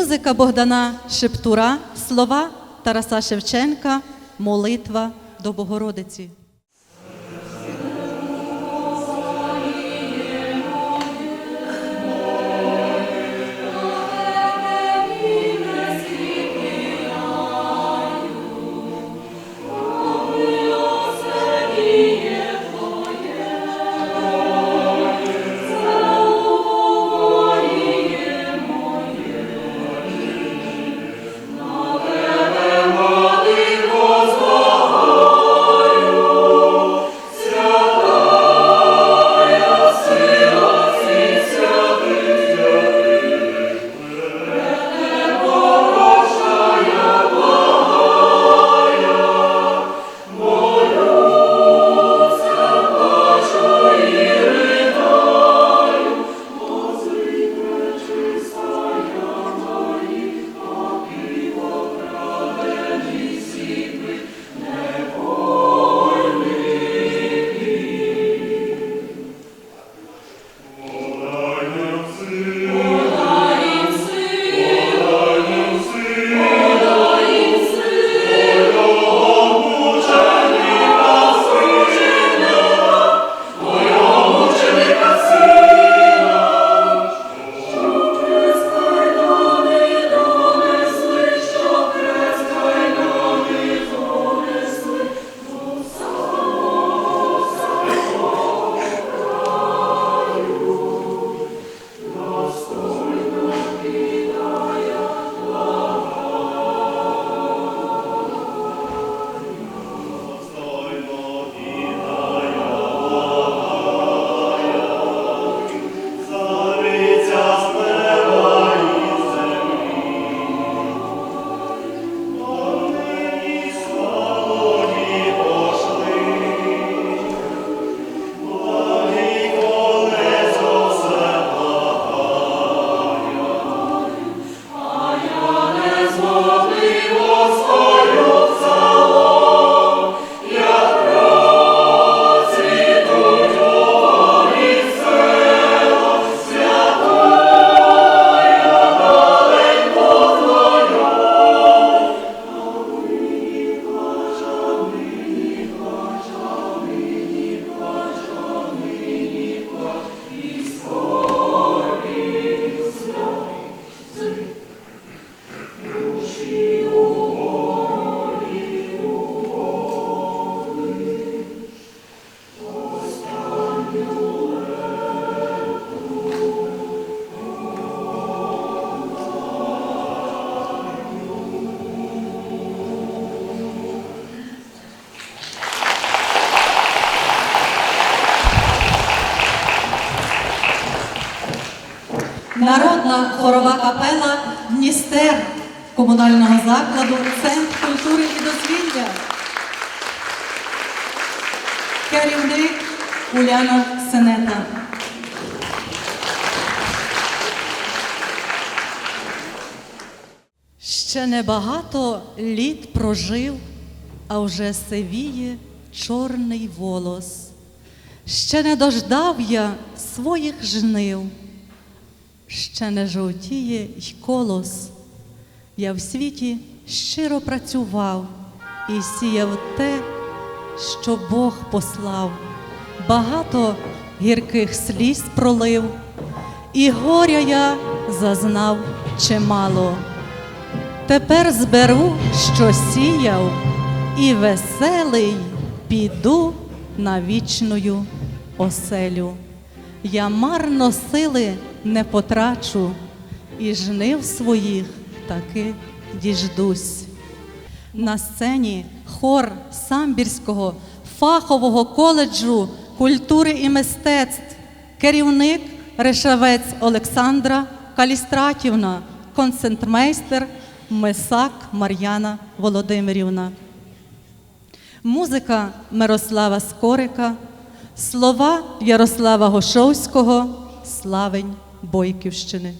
Музика Богдана Шептура, слова Тараса Шевченка, молитва до Богородиці. Комунального закладу Центр культури і дозвілля. Керівник Уляна Сенета. Ще небагато літ прожив, а вже сивіє чорний волос. Ще не дождав я своїх жнив, ще не жовтіє й колос. Я в світі щиро працював і сіяв те, що Бог послав. Багато гірких сліз пролив, і горя я зазнав чимало. Тепер зберу, що сіяв, і веселий піду на вічною оселю. Я марно сили не потрачу, і жнив своїх таки діждусь. На сцені хор Самбірського фахового коледжу культури і мистецтв, керівник Решавець Олександра Калістратівна, концертмейстер Месак Мар'яна Володимирівна. Музика Мирослава Скорика, слова Ярослава Гошовського, славень Бойківщини.